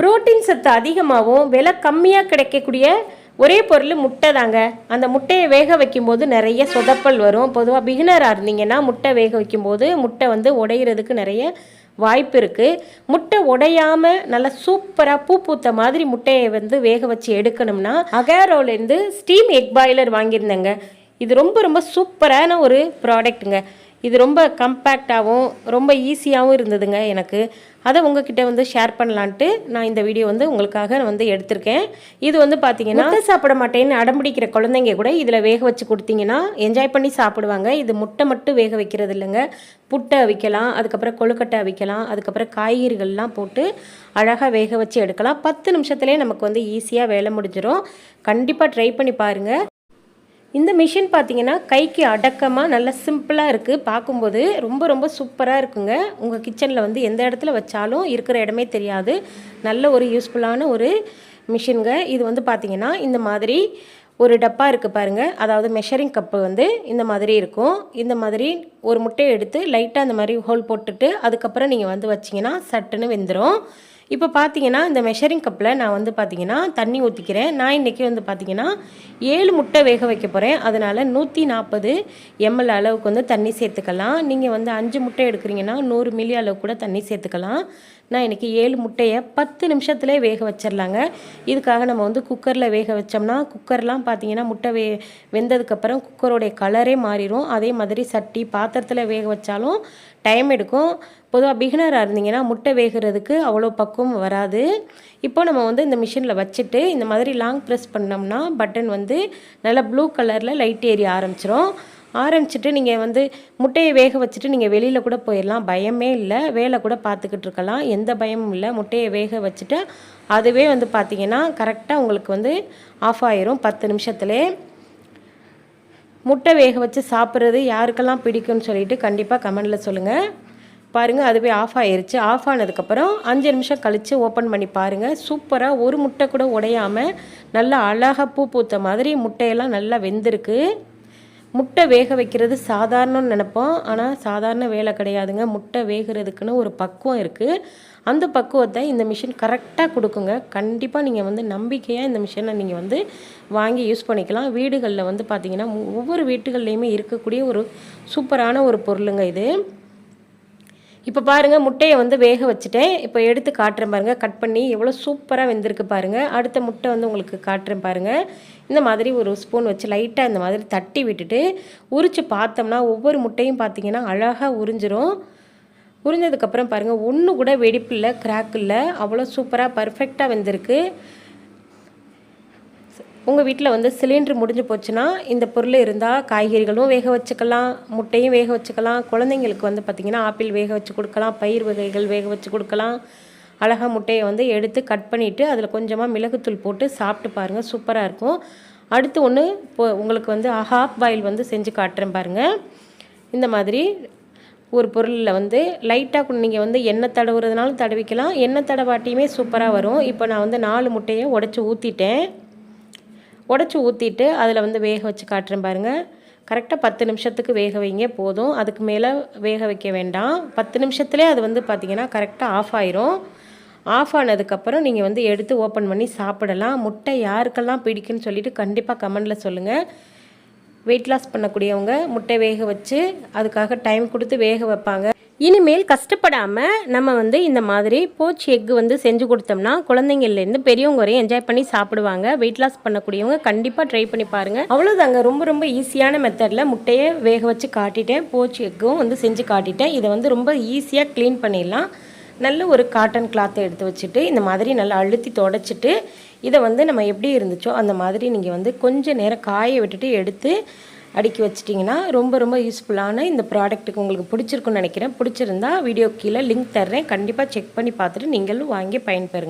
Protein சத்து அதிகமாகவும் விலை கம்மியாக கிடைக்கக்கூடிய ஒரே பொருள் முட்டை தாங்க. அந்த முட்டையை வேக வைக்கும்போது நிறைய சொதப்பல் வரும். பொதுவாக பிகினராக இருந்தீங்கன்னா முட்டை வேக வைக்கும்போது முட்டை வந்து உடையிறதுக்கு நிறைய வாய்ப்பு இருக்குது முட்டை உடையாமல் நல்லா சூப்பராக பூ பூத்த மாதிரி முட்டையை வந்து வேக வச்சு எடுக்கணும்னா அகேரோலேருந்து ஸ்டீம் எக் பாய்லர் வாங்கியிருந்தேங்க. இது ரொம்ப ரொம்ப சூப்பரான ஒரு ப்ராடக்ட்டுங்க. இது ரொம்ப கம்பேக்டாகவும் ரொம்ப ஈஸியாகவும் இருந்ததுங்க எனக்கு. அதை உங்ககிட்ட வந்து ஷேர் பண்ணலான்ட்டு நான் இந்த வீடியோ வந்து உங்களுக்காக வந்து எடுத்திருக்கேன். இது வந்து பார்த்தீங்கன்னா சாப்பிட மாட்டேன்னு அடம்பிடிக்கிற குழந்தைங்க கூட இதில் வேக வச்சு கொடுத்தீங்கன்னா என்ஜாய் பண்ணி சாப்பிடுவாங்க. இது முட்டை மட்டும் வேக வைக்கிறது இல்லைங்க. புட்டை அவிக்கலாம் அதுக்கப்புறம் கொழுக்கட்டை அவிக்கலாம் அதுக்கப்புறம் காய்கறிகள்லாம் போட்டு அழகாக வேக வச்சு எடுக்கலாம். பத்து நிமிஷத்துலேயே நமக்கு வந்து ஈஸியாக வேலை முடிஞ்சிடும் கண்டிப்பாக ட்ரை பண்ணி பாருங்கள் இந்த மிஷின் பார்த்தீங்கன்னா கைக்கு அடக்கமாக நல்ல சிம்பிளாக இருக்குது பார்க்கும்போது ரொம்ப ரொம்ப சூப்பராக இருக்குங்க. உங்கள் கிச்சனில் வந்து எந்த இடத்துல வச்சாலும் இருக்கிற இடமே தெரியாது. நல்ல ஒரு யூஸ்ஃபுல்லான ஒரு மிஷினுங்க. இது வந்து பார்த்திங்கன்னா இந்த மாதிரி ஒரு டப்பா இருக்குது பாருங்கள் அதாவது மெஷரிங் கப்பு வந்து இந்த மாதிரி இருக்கும். இந்த மாதிரி ஒரு முட்டையை எடுத்து லைட்டாக அந்த மாதிரி ஹோல் போட்டுட்டு அதுக்கப்புறம் நீங்கள் வந்து வச்சிங்கன்னா சட்டுன்னு வெந்துடும் இப்போ பார்த்தீங்கன்னா இந்த மெஷரிங் கப்பில் நான் வந்து பார்த்தீங்கன்னா தண்ணி ஊற்றிக்கிறேன் நான் இன்றைக்கி வந்து பார்த்தீங்கன்னா ஏழு முட்டை வேக வைக்க போகிறேன் அதனால் நூற்றி நாற்பது எம்எல் அளவுக்கு வந்து தண்ணி சேர்த்துக்கலாம். நீங்கள் வந்து அஞ்சு முட்டை எடுக்கிறீங்கன்னா நூறு மில்லி அளவு கூட தண்ணி சேர்த்துக்கலாம். நான் இன்றைக்கி ஏழு முட்டையை பத்து நிமிஷத்துலேயே வேக வச்சிடலாங்க. இதுக்காக நம்ம வந்து குக்கரில் வேக வச்சோம்னா குக்கர்லாம் பார்த்தீங்கன்னா முட்டை வே வெந்ததுக்கப்புறம் குக்கரோடைய கலரே மாறிடும் அதே மாதிரி சட்டி பாத்திரத்தில் வேக வச்சாலும் டைம் எடுக்கும். பொதுவாக பிகினராக இருந்தீங்கன்னா முட்டை வேகிறதுக்கு அவ்வளோ பக்குவம் வராது. இப்போ நம்ம வந்து இந்த மிஷினில் வச்சுட்டு இந்த மாதிரி லாங் ப்ரெஸ் பண்ணோம்னா பட்டன் வந்து நல்லா ப்ளூ கலரில் லைட் ஏறி ஆரம்பிச்சிரும். ஆரம்பிச்சிட்டு நீங்கள் வந்து முட்டையை வேக வச்சுட்டு நீங்கள் வெளியில் கூட போயிடலாம் பயமே இல்லை. வேலை கூட பார்த்துக்கிட்டு இருக்கலாம். எந்த பயமும் இல்லை. முட்டையை வேக வச்சுட்டு அதுவே வந்து பார்த்தீங்கன்னா கரெக்டாக உங்களுக்கு வந்து ஆஃப் ஆயிரும். பத்து நிமிஷத்துலேயே முட்டை வேக வச்சு சாப்பிட்றது யாருக்கெல்லாம் பிடிக்கும்னு சொல்லிட்டு கண்டிப்பாக கமெண்டில் சொல்லுங்கள் பாருங்கள் அதுவே ஆஃப் ஆயிருச்சு. ஆஃப் ஆனதுக்கப்புறம் அஞ்சு நிமிஷம் கழித்து ஓப்பன் பண்ணி பாருங்கள் சூப்பராக ஒரு முட்டை கூட உடையாமல் நல்லா அழகாக பூ பூத்த மாதிரி முட்டையெல்லாம் நல்லா வெந்திருக்கு. முட்டை வேக வைக்கிறது சாதாரணம்னு நினப்போம். ஆனால் சாதாரண வேலை கிடையாதுங்க. முட்டை வேகிறதுக்குன்னு ஒரு பக்குவம் இருக்குது அந்த பக்குவத்தை இந்த மிஷின் கரெக்டாக கொடுக்குங்க. கண்டிப்பாக நீங்கள் வந்து நம்பிக்கையாக இந்த மிஷினை நீங்கள் வந்து வாங்கி யூஸ் பண்ணிக்கலாம். வீடுகளில் வந்து பார்த்திங்கன்னா ஒவ்வொரு வீட்டுகள்லையுமே இருக்கக்கூடிய ஒரு சூப்பரான ஒரு பொருளுங்க இது. இப்போ பாருங்கள் முட்டையை வந்து வேக வச்சுட்டேன். இப்போ எடுத்து காட்டுறேன் பாருங்கள் கட் பண்ணி எவ்வளோ சூப்பராக வெந்திருக்கு பாருங்கள் அடுத்த முட்டை வந்து உங்களுக்கு காட்டுறேன் பாருங்கள் இந்த மாதிரி ஒரு ஸ்பூன் வச்சு லைட்டாக இந்த மாதிரி தட்டி விட்டுட்டு உரித்து பார்த்தோம்னா ஒவ்வொரு முட்டையும் பார்த்தீங்கன்னா அழகாக உறிஞ்சிரும். உறிஞ்சதுக்கப்புறம் பாருங்கள் ஒன்று கூட வெடிப்பு இல்லை கிராக் இல்லை. அவ்வளோ சூப்பராக பர்ஃபெக்டாக வெந்திருக்கு. உங்கள் வீட்டில் வந்து சிலிண்ட்ரு முடிஞ்சு போச்சுன்னா இந்த பொருள் இருந்தால் காய்கறிகளும் வேக வச்சுக்கலாம் முட்டையும் வேக வச்சுக்கலாம் குழந்தைங்களுக்கு வந்து பார்த்திங்கன்னா ஆப்பிள் வேக வச்சு கொடுக்கலாம் பயிர் வகைகள் வேக வச்சு கொடுக்கலாம். அழகாக முட்டையை வந்து எடுத்து கட் பண்ணிவிட்டு அதில் கொஞ்சமாக மிளகுத்தூள் போட்டு சாப்பிட்டு பாருங்கள் சூப்பராக இருக்கும். அடுத்து ஒன்று இப்போ உங்களுக்கு வந்து ஹாஃப் பாயில் வந்து செஞ்சு காட்டுறேன் பாருங்கள் இந்த மாதிரி ஒரு பொருளில் வந்து லைட்டாக நீங்கள் வந்து எண்ணெய் தடவுறதுனாலும் தடவிக்கலாம். எண்ணெய் தடவாட்டியுமே சூப்பராக வரும். இப்போ நான் வந்து நாலு முட்டையை உடச்சி ஊற்றிட்டேன் உடச்சி ஊற்றிட்டு அதில் வந்து வேக வச்சு காட்டுறேன் பாருங்கள் கரெக்டாக பத்து நிமிஷத்துக்கு வேக வைங்க போதும். அதுக்கு மேலே வேக வைக்க வேண்டாம். பத்து நிமிஷத்துலேயே அது வந்து பார்த்திங்கன்னா கரெக்டாக ஆஃப் ஆயிரும். ஆஃப் ஆனதுக்கப்புறம் நீங்கள் வந்து எடுத்து ஓப்பன் பண்ணி சாப்பிடலாம். முட்டை யாருக்கெல்லாம் பிடிக்குன்னு சொல்லிட்டு கண்டிப்பாக கமெண்டில் சொல்லுங்கள் வெயிட் லாஸ் பண்ணக்கூடியவங்க முட்டை வேக வச்சு அதுக்காக டைம் கொடுத்து வேக வைப்பாங்க. இனிமேல் கஷ்டப்படாமல் நம்ம வந்து இந்த மாதிரி போச் எக்கு வந்து செஞ்சு கொடுத்தோம்னா குழந்தைங்கள்லேருந்து பெரியவங்க வரையும் என்ஜாய் பண்ணி சாப்பிடுவாங்க. வெயிட் லாஸ் பண்ணக்கூடியவங்க கண்டிப்பாக ட்ரை பண்ணி பாருங்கள் அவ்வளோதாங்க ரொம்ப ரொம்ப ஈஸியான மெத்தடில் முட்டையை வேக வச்சு காட்டிட்டேன். போச் எக்கும் வந்து செஞ்சு காட்டிட்டேன். இதை வந்து ரொம்ப ஈஸியாக க்ளீன் பண்ணிடலாம். நல்ல ஒரு காட்டன் கிளாத்தை எடுத்து வச்சுட்டு இந்த மாதிரி நல்லா அழுத்தி தொடச்சிட்டு இதை வந்து நம்ம எப்படி இருந்துச்சோ அந்த மாதிரி நீங்கள் வந்து கொஞ்சம் நேரம் காய விட்டுட்டு எடுத்து அடுக்கி வச்சிட்டிங்கன்னா ரொம்ப ரொம்ப யூஸ்ஃபுல்லான இந்த ப்ராடக்ட்டுக்கு உங்களுக்கு பிடிச்சிருக்குன்னு நினைக்கிறேன். பிடிச்சிருந்தா வீடியோ கீழே லிங்க் தர்றேன். கண்டிப்பாக செக் பண்ணி பார்த்துட்டு நீங்களும் வாங்கி பயன்பெறுங்க.